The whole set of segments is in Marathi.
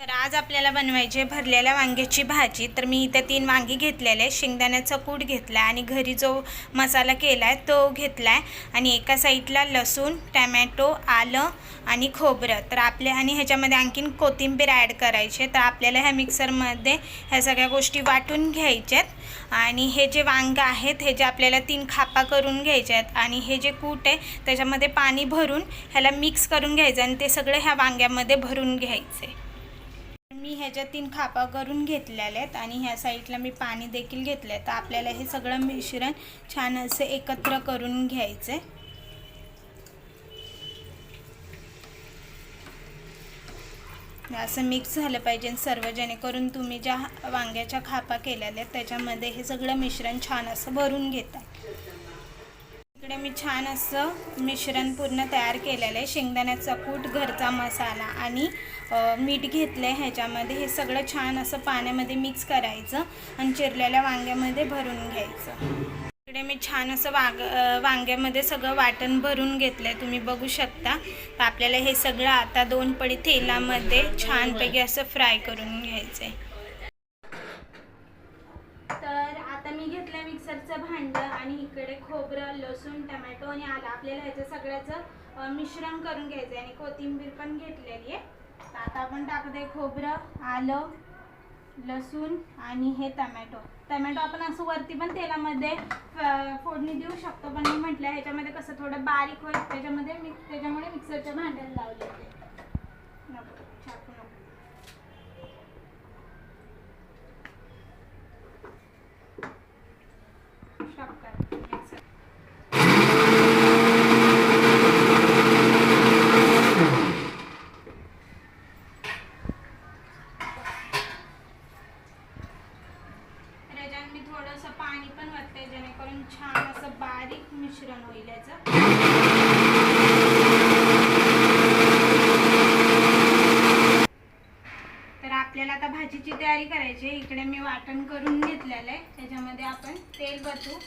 तर आज आपल्याला बनवायची भरलेल्या वांग्याची भाजी. तर मी इथे तीन वांगी घेतलेले आहे शेंगदाण्याचा कूट घेतला आणि घरी जो मसाला केला आहे तो घेतला आहे आणि एका साईडला लसूण टॅमॅटो आलं आणि खोबरं. तर आपल्या आणि ह्याच्यामध्ये आणखीन कोथिंबीर ॲड करायचे तर आपल्याला ह्या मिक्सरमध्ये ह्या सगळ्या गोष्टी वाटून घ्यायच्यात आणि हे जे वांगं आहेत हे जे आपल्याला तीन खापा करून घ्यायचे आहेत. आणि हे जे कूट आहे त्याच्यामध्ये पाणी भरून ह्याला मिक्स करून घ्यायचं आणि ते सगळं ह्या वांग्यामध्ये भरून घ्यायचे मी ह्याच्या तीन खापा करून घेतलेल्या आहेत आणि ह्या साईडला मी पाणी देखील घेतलं आहे तर आपल्याला हे सगळं मिश्रण छान असे एकत्र करून घ्यायचं आहे असं मिक्स झालं पाहिजे सर्व जेणेकरून तुम्ही ज्या वांग्याच्या खापा केलेल्या आहेत त्याच्यामध्ये हे सगळं मिश्रण छान असं भरून घेता इकडे मी छान असं मिश्रण पूर्ण तयार केलेलं आहे. शेंगदाण्याचा कूट घरचा मसाला आणि मीठ घेतलं आहे ह्याच्यामध्ये. हे सगळं छान असं पाण्यामध्ये मिक्स करायचं आणि चिरलेल्या वांग्यामध्ये भरून घ्यायचं. इकडे मी छान असं वाग वांग्यामध्ये सगळं वाटण भरून घेतलं आहे तुम्ही बघू शकता. तर आपल्याला हे सगळं आता दोन पडी तेलामध्ये छानपैकी असं फ्राय करून घ्यायचं आहे तर आता मी घेतलं मिक्सरचं भांडं आणि इकडे खोबरं लसूण टमॅटो आणि आलं. आपल्याला ह्याचं सगळ्याचं मिश्रण करून घ्यायचं आहे आणि कोथिंबीर पण घेतलेली आहे. तर आता आपण टाकत आहे खोबरं आलं लसूण आणि हे टमॅटो. टमॅटो आपण असं वरती पण तेलामध्ये फोडणी देऊ शकतो. पण मी म्हटलं ह्याच्यामध्ये कसं थोडं बारीक होईल. त्याच्यामध्ये मी त्याच्यामुळे मिक्सरच्या भांड्याला लावले ते नको चाकू नको शॉर्टकट मिक्सर त्याच्यात मी थोडंसं पाणी पण वरते जेणेकरून छान असं बारीक मिश्रण होईल याचं. तर आपल्याला आता भाजीची तयारी करायची आहे. इकडे मी वाटण करून घेतलेलं आहे. त्याच्यामध्ये आपण तेल बसू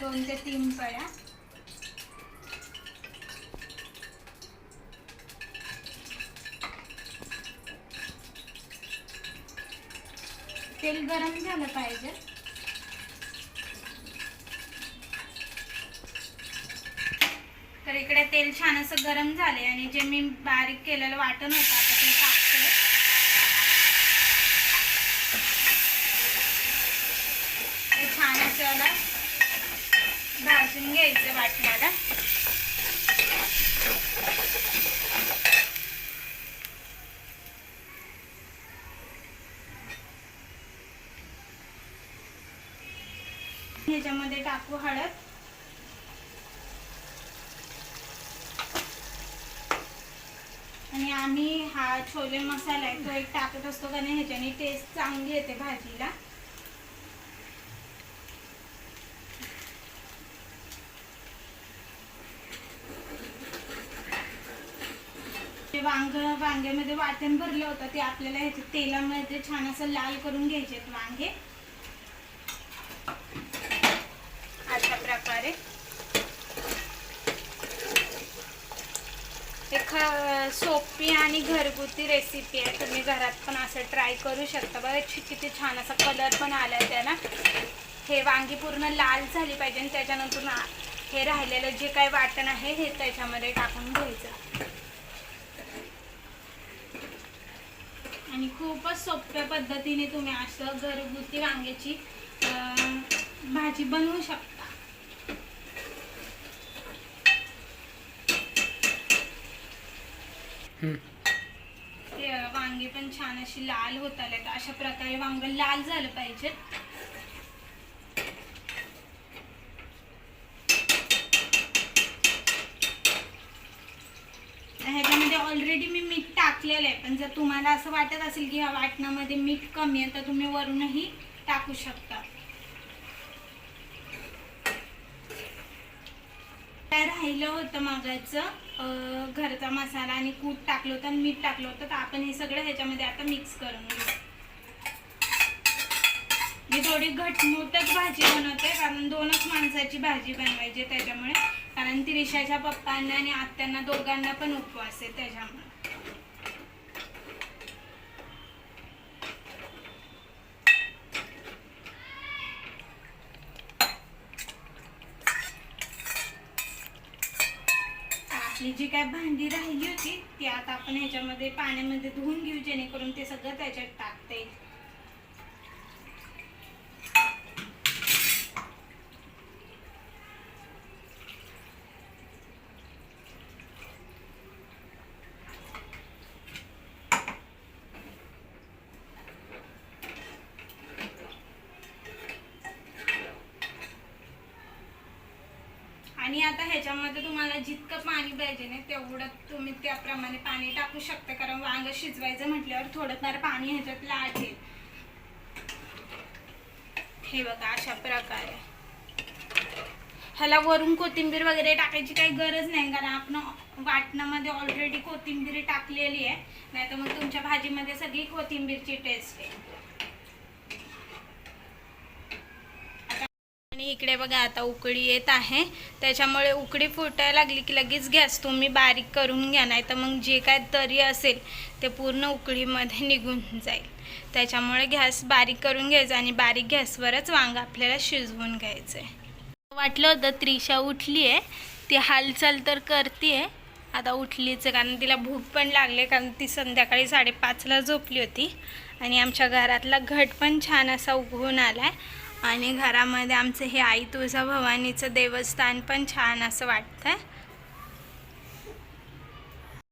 दोन ते तीन पळ्या. तेल गरम झालं पाहिजे. तर इकडे तेल छान असं गरम झाले आणि जे मी बारीक केलेलं वाटण होतं आता ते टाकते. छान असं भाजून घ्यायचं वाटणाला. ह्याच्यामध्ये टाकू हळद. आणि आम्ही हा छोले मसाला आहे तो एक टाकत असतो का नाही ह्याच्याने टेस्ट चांगली येते भाजीला. वांग वांग्यामध्ये वाटण भरलं होतं ते आपल्याला ह्याच्या तेलामध्ये छान असं लाल करून घ्यायचे आहेत वांगे अशा प्रकारे एक अ, सोपी आणि घरगुती रेसिपी आहे. तुम्ही घरात पण असं ट्राय करू शकता. बघा किती छान असा कलर पण आला आहे त्याला हे वांगी पूर्ण लाल झाली पाहिजे आणि त्याच्यानंतर हे राहिलेलं जे काही वाटण आहे हे त्याच्यामध्ये टाकून घ्यायचं. आणि खूपच सोप्या पद्धतीने तुम्ही असं घरगुती वांग्याची भाजी बनवू शकता. ते वांगी पण छान अशी लाल होत आलेत अशा प्रकारे वांग लाल झालं पाहिजे. ह्याच्यामध्ये ऑलरेडी मी मीठ टाकलेलं आहे. पण जर तुम्हाला असं वाटत असेल की ह्या वाटणामध्ये मीठ कमी आहे तर तुम्ही वरूनही टाकू शकता. राहिलं होतं मागायचं. घरचा मसाला आणि कूट टाकलं होतं आणि मीठ टाकलं होतं. तर आपण हे सगळं ह्याच्यामध्ये आता मिक्स करून घेऊ. मी थोडी घटमूटच भाजी बनवते कारण दोनच माणसाची भाजी बनवायची त्याच्यामुळे. कारण ती रिशाच्या पप्पांना आणि आत्यांना दोघांना पण उपवास आहे त्याच्यामुळे. आपली जी काय भांडी राहिली होती ती आता आपण ह्याच्यामध्ये पाण्यामध्ये धुवून घेऊ जेणेकरून ते सगळं त्याच्यात टाकता. येईल आणि आता ह्याच्यामध्ये तुम्हाला जितकं पाणी पाहिजे ना तेवढं तुम्ही त्याप्रमाणे पाणी टाकू शकता. कारण वांग शिजवायचं म्हटल्यावर थोडंफार पाणी ह्याच्यात लागेल. हे बघा अशा प्रकारे. ह्याला वरून कोथिंबीर वगैरे टाकायची काही गरज नाही कारण आपण वाटणामध्ये ऑलरेडी कोथिंबीर टाकलेली आहे. नाही तर मग तुमच्या भाजीमध्ये सगळी कोथिंबीरची टेस्ट आहे. आणि इकडे बघा आता उकळी येत आहे. त्याच्यामुळे उकळी फुटायला लागली की लगेच गॅस तुम्ही बारीक करून घ्या नाही तर मग जे काय तरी असेल ते पूर्ण उकळीमध्ये निघून जाईल. त्याच्यामुळे गॅस बारीक करून घ्यायचा आणि बारीक गॅसवरच वांग आपल्याला शिजवून घ्यायचं आहे वाटलं होतं त्रिशा उठली आहे ती हालचाल तर करते आता उठलीच कारण तिला भूक पण लागली कारण ती संध्याकाळी साडेपाचला झोपली होती. आणि आमच्या घरातला घट पण छान असा उगवून आला आहे आणि घरामध्ये आमचं हे आई तुळजा भवानीचं देवस्थान पण छान असं वाटतं आहे